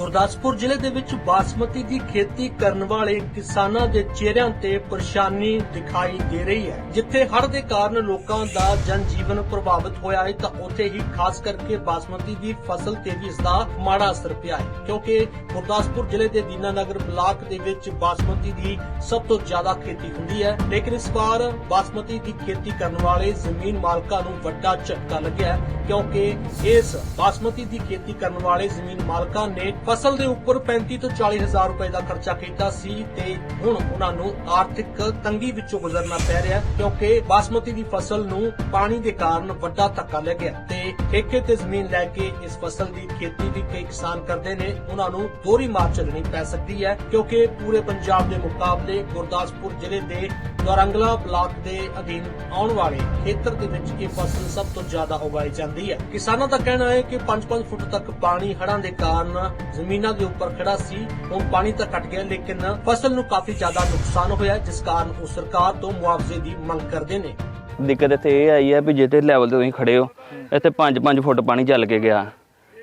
ਗੁਰਦਾਸਪੁਰ ਜ਼ਿਲ੍ਹੇ ਦੇ ਵਿੱਚ ਬਾਸਮਤੀ ਦੀ ਖੇਤੀ ਕਰਨ ਵਾਲੇ ਕਿਸਾਨਾਂ ਦੇ ਚਿਹਰਿਆਂ ਤੇ ਪਰੇਸ਼ਾਨੀ ਦਿਖਾਈ ਦੇ ਰਹੀ ਹੈ, ਜਿੱਥੇ ਹੜ੍ਹ ਦੇ ਕਾਰਨ ਲੋਕਾਂ ਦਾ ਜਨ ਜੀਵਨ ਪ੍ਰਭਾਵਿਤ ਹੋਇਆ ਹੈ, ਤਾਂ ਉੱਥੇ ਹੀ ਖਾਸ ਕਰਕੇ ਬਾਸਮਤੀ ਦੀ ਫਸਲ ਤੇ ਵੀ ਇਸ ਦਾ ਮਾੜਾ ਅਸਰ ਪਿਆ ਹੈ, ਕਿਉਂਕਿ ਗੁਰਦਾਸਪੁਰ ਜ਼ਿਲ੍ਹੇ ਦੇ ਦੀਨਾਨਗਰ ਬਲਾਕ ਦੇ ਵਿੱਚ ਬਾਸਮਤੀ ਦੀ ਸਭ ਤੋਂ ਜ਼ਿਆਦਾ ਖੇਤੀ ਹੁੰਦੀ ਹੈ, ਲੇਕਿਨ ਇਸ ਵਾਰ ਬਾਸਮਤੀ ਦੀ ਖੇਤੀ ਕਰਨ ਵਾਲੇ ਜ਼ਮੀਨ ਮਾਲਕਾਂ ਨੂੰ ਵੱਡਾ ਝਟਕਾ ਲੱਗਿਆ ਹੈ, ਕਿਉਂਕਿ ਇਸ ਬਾਸਮਤੀ ਦੀ ਖੇਤੀ ਕਰਨ ਵਾਲੇ ਜ਼ਮੀਨ ਮਾਲਕਾਂ ਨੇ ਫਸਲ ਦੇ ਉੱਪਰ 35 ਤੋਂ 40 ਹਜ਼ਾਰ ਰੁਪਏ ਦਾ ਖਰਚਾ ਕੀਤਾ ਸੀ ਤੇ ਹੁਣ ਉਹਨਾਂ ਨੂੰ ਆਰਥਿਕ ਤੰਗੀ ਵਿੱਚੋਂ ਗੁਜ਼ਰਨਾ ਪੈ ਰਿਹਾ ਹੈ ਕਿਉਂਕਿ ਬਾਸਮਤੀ ਦੀ ਫਸਲ ਨੂੰ ਪਾਣੀ ਦੇ ਕਾਰਨ ਵੱਡਾ ਧੱਕਾ ਲੱਗਿਆ ਤੇ ਠੇਕੇ ਤੇ ਜ਼ਮੀਨ ਲੈ ਕੇ ਇਸ ਫਸਲ ਦੀ ਖੇਤੀ ਵੀ ਕਈ ਕਿਸਾਨ ਕਰਦੇ ਨੇ। ਉਹਨਾਂ ਨੂੰ ਦੋਹਰੀ ਮਾਰ ਚੱਲਣੀ ਪੈ ਸਕਦੀ ਹੈ ਕਿਉਂਕਿ ਪੂਰੇ ਪੰਜਾਬ ਦੇ ਮੁਕਾਬਲੇ ਗੁਰਦਾਸਪੁਰ ਜ਼ਿਲ੍ਹੇ ਦੇ ਨੌਰੰਗਲਾ ਬਲਾਕ ਦੇ ਅਧੀਨ ਆਉਣ ਵਾਲੇ ਖੇਤਰ ਦੇ ਵਿੱਚ ਇਹ ਫਸਲ ਸਭ ਤੋਂ ਜ਼ਿਆਦਾ ਉਗਾਈ ਜਾਂਦੀ ਹੈ। ਕਿਸਾਨਾਂ ਦਾ ਕਹਿਣਾ ਹੈ ਕਿ 5-5 ਫੁੱਟ ਤੱਕ ਪਾਣੀ ਹੜ੍ਹਾਂ ਦੇ ਕਾਰਨ ਜ਼ਮੀਨਾਂ ਦੇ ਉੱਪਰ ਖੜਾ ਸੀ। ਹੁਣ ਪਾਣੀ ਤਾਂ ਘਟ ਗਿਆ, ਲੇਕਿਨ ਫਸਲ ਨੂੰ ਕਾਫੀ ਜ਼ਿਆਦਾ ਨੁਕਸਾਨ ਹੋਇਆ, ਜਿਸ ਕਾਰਨ ਉਹ ਸਰਕਾਰ ਤੋਂ ਮੁਆਵਜ਼ੇ ਦੀ ਮੰਗ ਕਰਦੇ ਨੇ। ਦਿੱਕਤ ਇੱਥੇ ਇਹ ਆਈ ਹੈ ਵੀ ਜਿਹੜੇ ਲੈਵਲ ਤੇ ਤੁਸੀਂ ਖੜੇ ਹੋ, ਇੱਥੇ 5-5 ਫੁੱਟ ਪਾਣੀ ਚੱਲ ਕੇ ਗਿਆ।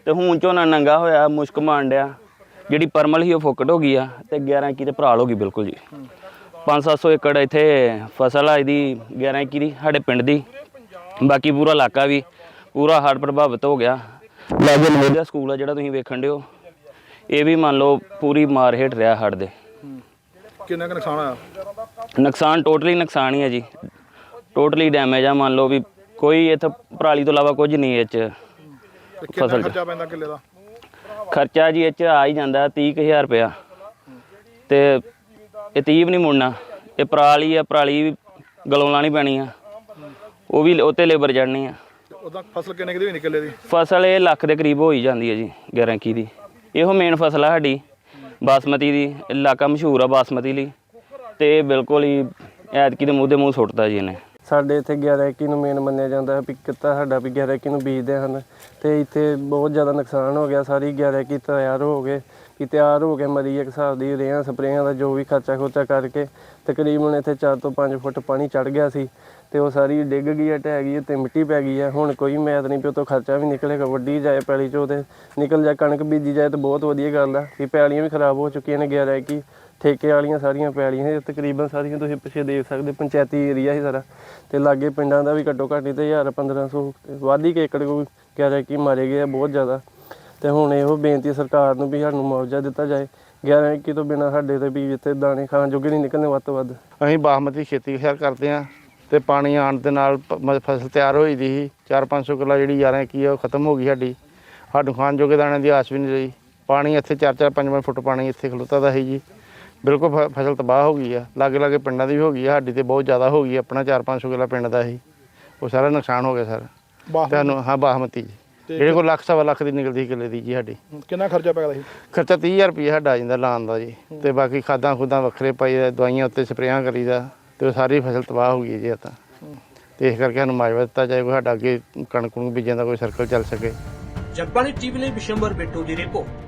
ਤੇ ਹੁਣ ਝੋਨਾ ਨੰਗਾ ਹੋਇਆ, ਮੁਸ਼ਕ ਮਾਂਡਿਆ ਜਿਹੜੀ ਪਰਮਲ ਸੀ, ਉਹ ਫੁੱਕਟ ਹੋ ਗਈ ਆ, ਤੇ 11 ਕੀ ਤੇ ਭਰਾਲ ਹੋ ਗਈ ਬਿਲਕੁਲ ਜੀ। 5-700 ਏਕੜ ਇੱਥੇ ਫਸਲ ਆ, ਇਹਦੀ 11 ਕੀ ਦੀ, ਸਾਡੇ ਪਿੰਡ ਦੀ। ਬਾਕੀ ਪੂਰਾ ਇਲਾਕਾ ਵੀ, ਪੂਰਾ ਹੜ੍ਹ ਪ੍ਰਭਾਵਿਤ ਹੋ ਗਿਆ। ਲਾਗੇ ਨਵੋਦਿਆ ਸਕੂਲ ਆ, ਜਿਹੜਾ ਤੁਸੀਂ ਵੇਖਣ ਦਿਓ ਇਹ ਵੀ ਮੰਨ ਲਓ ਪੂਰੀ ਮਾਰ ਹੇਠ ਰਿਹਾ ਹੜ੍ਹ ਦੇ। ਕਿੰਨਾ ਕੁ ਨੁਕਸਾਨ ਆਇਆ ਨੁਕਸਾਨ ਟੋਟਲੀ ਨੁਕਸਾਨ ਹੀ ਹੈ ਜੀ। ਟੋਟਲੀ ਡੈਮੇਜ ਆ ਮੰਨ ਲਓ ਵੀ ਕੋਈ ਇੱਥੇ ਪਰਾਲੀ ਤੋਂ ਇਲਾਵਾ ਕੁਝ ਨਹੀਂ ਇਹ ਚ ਤੇ ਕਿੰਨਾ ਫਸਲ। 'ਚ। ਖਰਚਾ ਪੈਂਦਾ ਕਿੱਲੇ ਦਾ? ਖਰਚਾ ਜੀ ਇਹ ਚ ਆ ਹੀ ਜਾਂਦਾ 30000 ਰੁਪਇਆ। ਤੇ ਇਹ 30 ਵੀ ਨਹੀਂ ਮੁੜਨਾ। ਇਹ ਪਰਾਲੀ ਆ ਪਰਾਲੀ ਵੀ ਗਲੋਂ ਲਾਣੀ ਪੈਣੀ ਆ। ਉਹ ਵੀ ਉੱਤੇ ਲੇਬਰ ਚੜਨੀ ਆ। ਤੇ ਉਦਾਂ ਫਸਲ ਕਿੰਨੇ ਕੁ ਦੀ ਹੋਈ ਕਿੱਲੇ ਦੀ? ਫਸਲ ਇਹ ਲੱਖ ਦੇ ਕਰੀਬ ਹੋ ਹੀ ਜਾਂਦੀ ਹੈ ਜੀ 11 ਕੀ ਦੀ। ਇਹੋ ਮੇਨ ਫਸਲ ਆ ਸਾਡੀ, ਬਾਸਮਤੀ ਦੀ, ਇਲਾਕਾ ਮਸ਼ਹੂਰ ਆ ਬਾਸਮਤੀ ਲਈ, ਤੇ ਇਹ ਬਿਲਕੁਲ ਹੀ ਐਤਕੀ ਦੇ ਮੂੰਹ ਦੇ ਮੂੰਹ ਸੁੱਟਦਾ ਜੀ ਇਹਨੇ। ਸਾਡੇ ਇੱਥੇ 11 ਇੱਕੀ ਨੂੰ ਮੇਨ ਮੰਨਿਆ ਜਾਂਦਾ ਹੈ, ਵੀ ਕਿੱਤਾ ਸਾਡਾ ਵੀ 11 ਇੱਕੀ ਨੂੰ ਬੀਜਦੇ ਹਨ, ਤੇ ਇੱਥੇ ਬਹੁਤ ਜ਼ਿਆਦਾ ਨੁਕਸਾਨ ਹੋ ਗਿਆ, ਸਾਰੀ 11 ਇੱਕੀ ਤਿਆਰ ਹੋ ਗਏ ਕਿ ਤਿਆਰ ਹੋ ਕੇ ਮਰੀ ਇੱਕ ਹਿਸਾਬ ਦੀ ਰੇਹਾਂ ਸਪਰੇਆਂ ਦਾ ਜੋ ਵੀ ਖਰਚਾ ਖੋਚਾ ਕਰਕੇ ਤਕਰੀਬਨ ਇੱਥੇ 4 ਤੋਂ 5 ਫੁੱਟ ਪਾਣੀ ਚੜ ਗਿਆ ਸੀ ਤੇ ਉਹ ਸਾਰੀ ਡਿੱਗ ਗਈ ਹੈ, ਢਹਿ ਗਈ ਹੈ ਤੇ ਮਿੱਟੀ ਪੈ ਗਈ ਹੈ। ਹੁਣ ਕੋਈ ਮੈਦ ਨਹੀਂ ਪਿਓ ਤੋਂ ਖਰਚਾ ਵੀ ਨਿਕਲੇਗਾ ਵੱਡੀ ਜਾਏ ਪੈਲੀ ਚੋਂ ਤੇ ਨਿਕਲ ਜਾ, ਕਣਕ ਬੀਜੀ ਜਾਏ ਤੇ ਬਹੁਤ ਵਧੀਆ ਗੱਲ ਆ ਵੀ ਪੈਲੀਆਂ ਵੀ ਖਰਾਬ ਹੋ ਚੁੱਕੀਆਂ ਨੇ 11 ਇੱਕੀ ਠੇਕੇ ਵਾਲੀਆਂ ਸਾਰੀਆਂ ਪੈਲੀਆਂ ਇਹ ਤਕਰੀਬਨ ਸਾਰੀਆਂ ਤੁਸੀਂ ਪਿੱਛੇ ਦੇਖ ਸਕਦੇ, ਪੰਚਾਇਤੀ ਏਰੀਆ ਹੀ ਸਾਰਾ ਤੇ ਲਾਗੇ ਪਿੰਡਾਂ ਦਾ ਵੀ ਘੱਟੋ ਘੱਟ ਨਹੀਂ ਤੇ 1000 1500 ਵਾਧੀ ਕੇ ਏਕੜ ਕੋਈ ਗੈਰ ਰਿਹਾ ਕਿ ਮਾਰੇ ਗਏ ਆ ਬਹੁਤ ਜ਼ਿਆਦਾ। ਤੇ ਹੁਣ ਇਹੋ ਬੇਨਤੀ ਸਰਕਾਰ ਨੂੰ ਵੀ ਸਾਨੂੰ ਮੁਆਵਜ਼ਾ ਦਿੱਤਾ ਜਾਏ। 11 ਇੱਕੀ ਤੋਂ ਬਿਨਾ ਸਾਡੇ ਤੇ ਵੀ ਇੱਥੇ ਦਾਣੇ ਖਾਣ ਜੋਗੇ ਨਹੀਂ ਨਿਕਲਣੇ ਵੱਧ ਤੋਂ ਵੱਧ। ਅਸੀਂ ਬਾਸਮਤੀ ਖੇਤੀ ਖਿਆਰ ਕਰਦੇ ਆ ਤੇ ਪਾਣੀ ਆਉਣ ਦੇ ਨਾਲ ਫਸਲ ਤਿਆਰ ਹੋਈ ਦੀ ਸੀ। 4-500 ਕਿੱਲਾ ਜਿਹੜੀ 11 ਕੀ ਆ ਉਹ ਖਤਮ ਹੋ ਗਈ ਸਾਡੀ। ਸਾਨੂੰ ਖਾਣ ਜੋਗੇ ਦਾਣੇ ਦੀ ਆਸ ਵੀ ਨਹੀਂ ਰਹੀ। ਪਾਣੀ ਇੱਥੇ 4-4 5-5 ਫੁੱਟ ਪਾਣੀ ਇੱਥੇ ਖਲੋਤਾ ਦਾ ਹੈ ਜੀ। ਬਿਲਕੁਲ ਫ- ਫਸਲ ਤਬਾਹ ਹੋ ਗਈ ਆ। ਲਾਗੇ ਲਾਗੇ ਪਿੰਡਾਂ ਦੀ ਵੀ ਹੋ ਗਈ ਆ। ਸਾਡੀ ਤੇ ਬਹੁਤ ਜ਼ਿਆਦਾ ਹੋ ਗਈ। ਆਪਣਾ 4-500 ਕਿੱਲਾ ਪਿੰਡ ਦਾ ਸੀ। ਉਹ ਸਾਰਾ ਨੁਕਸਾਨ ਹੋ ਗਿਆ ਸਰ। ਬਾਸਮਤੀ? ਤੁਹਾਨੂੰ ਹਾਂ ਬਾਸਮਤੀ ਜੀ। ਜਿਹੜੇ ਕੋਲ ਲੱਖ ਸਵਾ ਲੱਖ ਦੀ ਨਿਕਲਦੀ ਸੀ ਕਿੱਲੇ ਦੀ ਜੀ ਸਾਡੀ। ਕਿੰਨਾ ਖਰਚਾ ਪੈ ਗਿਆ ਸੀ? ਖਰਚਾ 30000 ਰੁਪਏ ਸਾਡਾ ਆ ਜਾਂਦਾ ਲਾਉਣ ਦਾ ਜੀ। ਤੇ ਬਾਕੀ ਖਾਦਾਂ ਖੁਦਾਂ ਵੱਖਰੇ ਪਾਈਦਾ ਦਵਾਈਆਂ ਉੱਤੇ ਸਪਰੇਆਂ ਕਰੀਦਾ ਤੇ ਉਹ ਸਾਰੀ ਫਸਲ ਤਬਾਹ ਹੋ ਗਈ ਜੀ ਤਾਂ ਤੇ ਇਸ ਕਰਕੇ ਸਾਨੂੰ ਮਾਜਵਾ ਦਿੱਤਾ ਜਾਏ ਕੋਈ ਸਾਡਾ ਅੱਗੇ ਕਣਕ ਨੂੰ ਬੀਜਣ ਦਾ ਕੋਈ ਸਰਕਲ ਚੱਲ ਸਕੇ। ਜਗਬਾਣੀ ਟੀਵੀ ਲਈ ਬਿਸ਼ੰਬਰ ਬੇਟੂ ਦੀ ਰਿਪੋਰਟ।